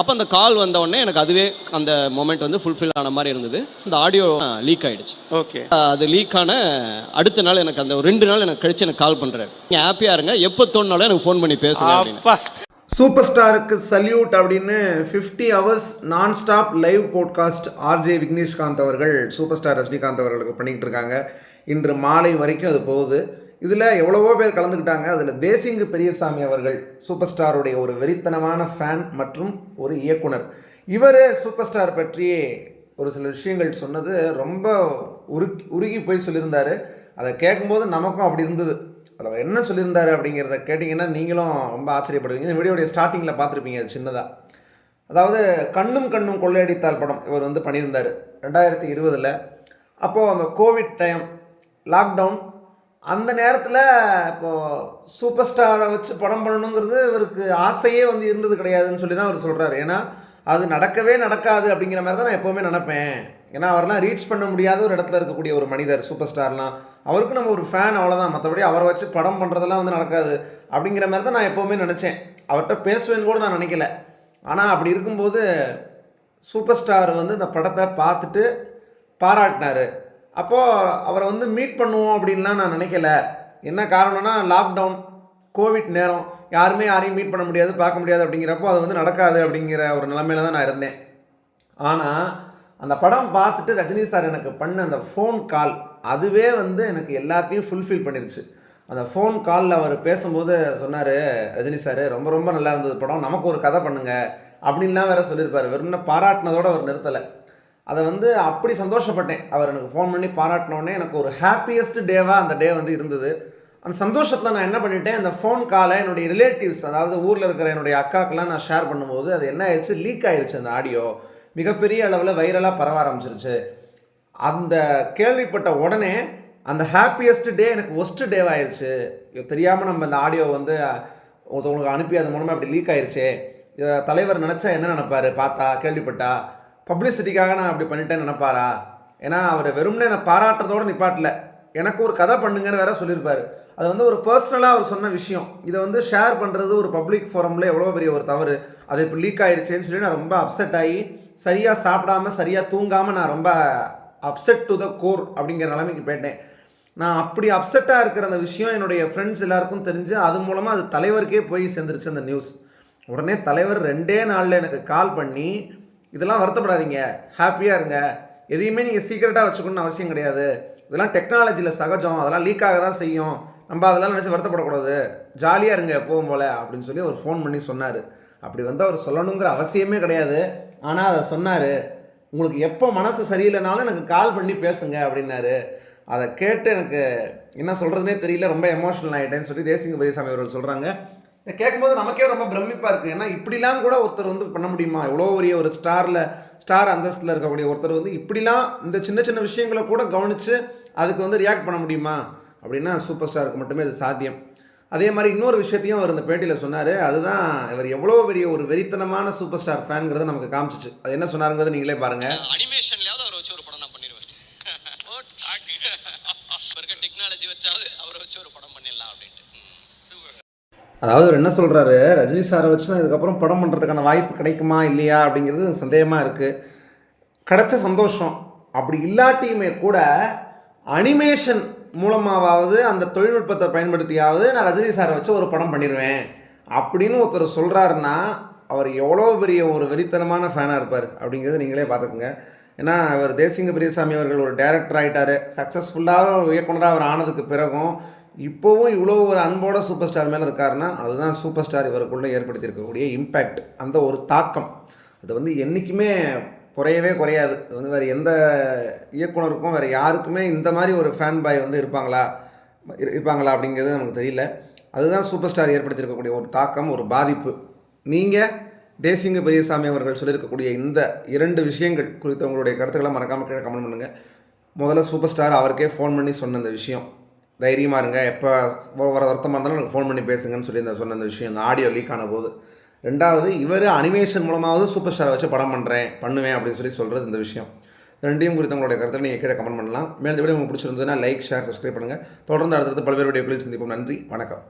அப்போ அந்த கால் வந்த உடனே எனக்கு அதுவே அந்த மொமெண்ட் வந்து ஃபுல்ஃபில் ஆன மாதிரி இருந்தது. இந்த ஆடியோ லீக் ஆயிடுச்சு. ஓகே அது லீக் ஆன அடுத்த நாள் எனக்கு அந்த ரெண்டு நாள் எனக்கு கழிச்சு எனக்கு கால் பண்றாரு. நீங்க ஹாப்பியா இருங்க எப்போ தோணுனாலும் எனக்கு ஃபோன் பண்ணி பேசுங்க அப்படின்னு அப்பா. சூப்பர் ஸ்டாருக்கு சல்யூட் அப்படின்னு fifty hours non stop live podcast RJ Vigneshkanth அவர்கள் சூப்பர் ஸ்டார் ரஜினிகாந்த் அவர்களுக்கு பண்ணிக்கிட்டு இருக்காங்க. இன்று மாலை வரைக்கும் அது போகுது. இதில் எவ்வளவோ பேர் கலந்துக்கிட்டாங்க. அதில் தேசிங்கு பெரியசாமி அவர்கள் சூப்பர் ஸ்டாருடைய ஒரு வெறித்தனமான ஃபேன் மற்றும் ஒரு இயக்குனர். இவர் சூப்பர் ஸ்டார் பற்றி ஒரு சில விஷயங்கள் சொன்னது ரொம்ப உருக்கி உருகி போய் சொல்லியிருந்தார். அதை கேட்கும்போது நமக்கும் அப்படி இருந்தது. அதில் என்ன சொல்லியிருந்தார் அப்படிங்கிறத கேட்டிங்கன்னா நீங்களும் ரொம்ப ஆச்சரியப்படுவீங்க. இந்த வீடியோடைய ஸ்டார்டிங்கில் பார்த்துருப்பீங்க அது சின்னதாக அதாவது கண்ணும் கண்ணும் கொள்ளையடித்தால் படம் இவர் வந்து பண்ணியிருந்தார். ரெண்டாயிரத்தி இருபதில். அப்போது அந்த கோவிட் டைம் லாக்டவுன் அந்த நேரத்தில் இப்போது சூப்பர் ஸ்டாரை வச்சு படம் பண்ணணுங்கிறது இவருக்கு ஆசையே வந்து இருந்தது கிடையாதுன்னு சொல்லி தான் அவர் சொல்கிறாரு ஏன்னா அது நடக்கவே நடக்காது அப்படிங்கிற மாதிரி தான் நான் எப்போவுமே நினப்பேன். ஏன்னா அவர்லாம் ரீச் பண்ண முடியாத ஒரு இடத்துல இருக்கக்கூடிய ஒரு மனிதர் சூப்பர் ஸ்டார்லாம் அவருக்கு நம்ம ஒரு ஃபேன் அவ்வளோதான் மற்றபடி அவரை வச்சு படம் பண்ணுறதெல்லாம் வந்து நடக்காது அப்படிங்கிற மாதிரி தான் நான் எப்போவுமே நினச்சேன். அவர்கிட்ட பேசுவேன்னு கூட நான் நினைக்கல. ஆனால் அப்படி இருக்கும்போது சூப்பர் ஸ்டார் வந்து இந்த படத்தை பார்த்துட்டு பாராட்டினார். அப்போது அவரை வந்து மீட் பண்ணுவோம் அப்படின்லாம் நான் நினைக்கல. என்ன காரணம்னா லாக்டவுன் கோவிட் நேரம். யாருமே யாரையும் மீட் பண்ண முடியாது பார்க்க முடியாது அப்படிங்கிறப்போ அது வந்து நடக்காது அப்படிங்கிற ஒரு நிலமையில தான் நான் இருந்தேன். ஆனால் அந்த படம் பார்த்துட்டு ரஜினி சார் எனக்கு பண்ண அந்த ஃபோன் கால் அதுவே வந்து எனக்கு எல்லாத்தையும் ஃபுல்ஃபில் பண்ணிருச்சு. அந்த ஃபோன் காலில் அவர் பேசும்போது சொன்னார் ரஜினி சார் ரொம்ப ரொம்ப நல்லா இருந்தது படம். நமக்கு ஒரு கதை பண்ணுங்க. அப்படின்லாம் வேற சொல்லியிருப்பார். வெறும்னா பாராட்டினதோடு அவர் நிறுத்தலை. அதை வந்து அப்படி சந்தோஷப்பட்டேன். அவர் எனக்கு ஃபோன் பண்ணி பாராட்டினோடனே எனக்கு ஒரு ஹாப்பியஸ்ட் டேவாக அந்த டே வந்து இருந்தது. அந்த சந்தோஷத்தில் நான் என்ன பண்ணிட்டேன் அந்த ஃபோன் காலை என்னுடைய ரிலேட்டிவ்ஸ் அதாவது ஊரில் இருக்கிற என்னுடைய அக்காக்கெல்லாம் நான் ஷேர் பண்ணும்போது அது என்ன ஆயிடுச்சு லீக் ஆயிடுச்சு அந்த ஆடியோ மிகப்பெரிய அளவில் வைரலாக பரவ ஆரம்பிச்சிருச்சு. அந்த கேள்விப்பட்ட உடனே அந்த ஹாப்பியஸ்ட் டே எனக்கு ஒஸ்ட் டே ஆயிடுச்சு தெரியாமல் நம்ம இந்த ஆடியோ வந்து ஒருத்தவங்களுக்கு அனுப்பி அது மூலமாக அப்படி லீக் ஆயிடுச்சே தலைவர் நினச்சா என்ன நினைப்பாரு? பார்த்தா கேள்விப்பட்டா? பப்ளிசிட்டிக்காக நான் அப்படி பண்ணிட்டேன்னு நினைப்பாரா? ஏன்னா அவர் வெறும்னே நான் பாராட்டுறதோடு நிப்பாட்டல. எனக்கு ஒரு கதை பண்ணுங்கன்னு வேற சொல்லியிருப்பார். அது வந்து ஒரு பர்சனலாக அவர் சொன்ன விஷயம். இதை வந்து ஷேர் பண்ணுறது ஒரு பப்ளிக் ஃபோரமில் எவ்வளோ பெரிய ஒரு தவறு. அது இப்போ லீக் ஆயிடுச்சேன்னு சொல்லி நான் ரொம்ப அப்செட் ஆகி சரியாக சாப்பிடாம சரியாக தூங்காமல் நான் ரொம்ப அப்செட் டு த கோர் அப்படிங்கிற நிலைமைக்கு போயிட்டேன். நான் அப்படி அப்செட்டாக இருக்கிற அந்த விஷயம் என்னுடைய ஃப்ரெண்ட்ஸ் எல்லாருக்கும் தெரிஞ்சு அது மூலமாக அது தலைவருக்கே போய் சேர்ந்துருச்சு அந்த நியூஸ் உடனே தலைவர் ரெண்டே நாளில் எனக்கு கால் பண்ணி இதெல்லாம் வருத்தப்படாதீங்க. ஹாப்பியாக இருங்க. எதையுமே நீங்கள் சீக்கிரட்டாக வச்சுக்கணும்னு அவசியம் கிடையாது. இதெல்லாம் டெக்னாலஜியில் சகஜம். அதெல்லாம் லீக் ஆக தான் செய்யும். நம்ம அதெல்லாம் நினச்சி வருத்தப்படக்கூடாது. ஜாலியாக இருங்க எப்பவும் போல அப்படின்னு சொல்லி அவர் ஃபோன் பண்ணி சொன்னார். அப்படி வந்து அவர் சொல்லணுங்கிற அவசியமே கிடையாது. ஆனால் அதை சொன்னார். உங்களுக்கு எப்போ மனசு சரியில்லைனாலும் எனக்கு கால் பண்ணி பேசுங்க அப்படின்னாரு. அதை கேட்டு எனக்கு என்ன சொல்கிறதுனே தெரியல. ரொம்ப எமோஷனல் ஆகிட்டேன்னு சொல்லி தேசிங்க பெரியசாமி அவர்கள் சொல்கிறாங்க இதை கேட்கும்போது நமக்கே ரொம்ப பிரமிப்பாக இருக்குது ஏன்னா இப்படிலாம் கூட ஒருத்தர் வந்து பண்ண முடியுமா? இவ்வளோ பெரிய ஒரு ஸ்டாரில் ஸ்டார் அந்தஸ்தில் இருக்கக்கூடிய ஒருத்தர் வந்து இப்படிலாம் இந்த சின்ன சின்ன விஷயங்களை கூட கவனித்து அதுக்கு வந்து ரியாக்ட் பண்ண முடியுமா? அப்படின்னா சூப்பர் ஸ்டாருக்கு மட்டுமே அது சாத்தியம். அதே மாதிரி இன்னொரு விஷயத்தையும் அவர் இந்த பேட்டியில் சொன்னார். அதுதான் இவர் எவ்வளோ பெரிய ஒரு வெறித்தனமான சூப்பர் ஸ்டார் ஃபேனுங்கிறத நமக்கு காமிச்சிச்சு. அது என்ன சொன்னாருங்கிறது நீங்களே பாருங்கள் அனிமேஷன்லயாவது அவரை வச்சு ஒரு படம் நான் பண்ணிடுவேன். இருக்க டெக்னாலஜி வச்சாவது அவரை வச்சு ஒரு படம் அதாவது அவர் என்ன சொல்கிறாரு ரஜினி சாரை வச்சு இதுக்கப்புறம் படம் பண்ணுறதுக்கான வாய்ப்பு கிடைக்குமா இல்லையா அப்படிங்கிறது சந்தேகமாக இருக்குது கிடைச்ச சந்தோஷம். அப்படி இல்லாட்டியுமே கூட அனிமேஷன் மூலமாவது அந்த தொழில்நுட்பத்தை பயன்படுத்தியாவது நான் ரஜினி சாரை வச்சு ஒரு படம் பண்ணிடுவேன் அப்படின்னு ஒருத்தர் சொல்கிறாருன்னா அவர் எவ்வளோ பெரிய ஒரு வெறித்தனமான ஃபேனாக இருப்பார் அப்படிங்கிறது நீங்களே பார்த்துக்குங்க. ஏன்னா அவர் தேசிங்க பெரியசாமி அவர்கள் ஒரு டைரக்டர் ஆகிட்டார் சக்ஸஸ்ஃபுல்லாக ஒரு இயக்குனராக அவர் ஆனதுக்கு பிறகும் இப்போவும் இவ்வளோ ஒரு அன்போட சூப்பர் ஸ்டார் மேலே இருக்காருன்னா அதுதான் சூப்பர் ஸ்டார் இவருக்குள்ளே ஏற்படுத்தியிருக்கக்கூடிய இம்பேக்ட் அந்த ஒரு தாக்கம். அது வந்து என்றைக்குமே குறையவே குறையாது. அது வந்து வேறு எந்த இயக்குனருக்கும் வேறு யாருக்குமே இந்த மாதிரி ஒரு ஃபேன் பாய் வந்து இருப்பாங்களா? இருப்பாங்களா அப்படிங்கிறது நமக்கு தெரியல. அதுதான் சூப்பர் ஸ்டார் ஏற்படுத்தியிருக்கக்கூடிய ஒரு தாக்கம் ஒரு பாதிப்பு. நீங்கள் தேசிங்க பெரியசாமி அவர்கள் சொல்லியிருக்கக்கூடிய இந்த இரண்டு விஷயங்கள் குறித்து உங்களுடைய கருத்துக்களை மறக்காமல் கீழே கமெண்ட் பண்ணுங்கள் முதல்ல சூப்பர் ஸ்டார் அவருக்கே ஃபோன் பண்ணி சொன்ன இந்த விஷயம். தைரியமாக இருங்க. எப்போ வர வருத்தமாக இருந்தாலும் எனக்கு ஃபோன் பண்ணி பேசுங்கன்னு சொல்லி இந்த சொன்ன அந்த விஷயம் இந்த ஆடியோ லீக் ஆன போது. ரெண்டாவது இவர் அனிமேஷன் மூலமாவது சூப்பர் ஸ்டாரை வச்சு படம் பண்ணுறேன் பண்ணுவேன் அப்படின்னு சொல்லி சொல்கிறது இந்த விஷயம். ரெண்டையும் குறித்து உங்களுடைய கருத்தை நீங்கள் கீழே கமெண்ட் பண்ணலாம். மேலும் இந்த உங்களுக்கு பிடிச்சிருந்ததுன்னா லைக் ஷேர் சப்ஸ்கிரைப் பண்ணுங்கள் தொடர்ந்து அடுத்தடுத்து பல்வேறு வீடியோக்களில் சந்திப்போம். நன்றி வணக்கம்.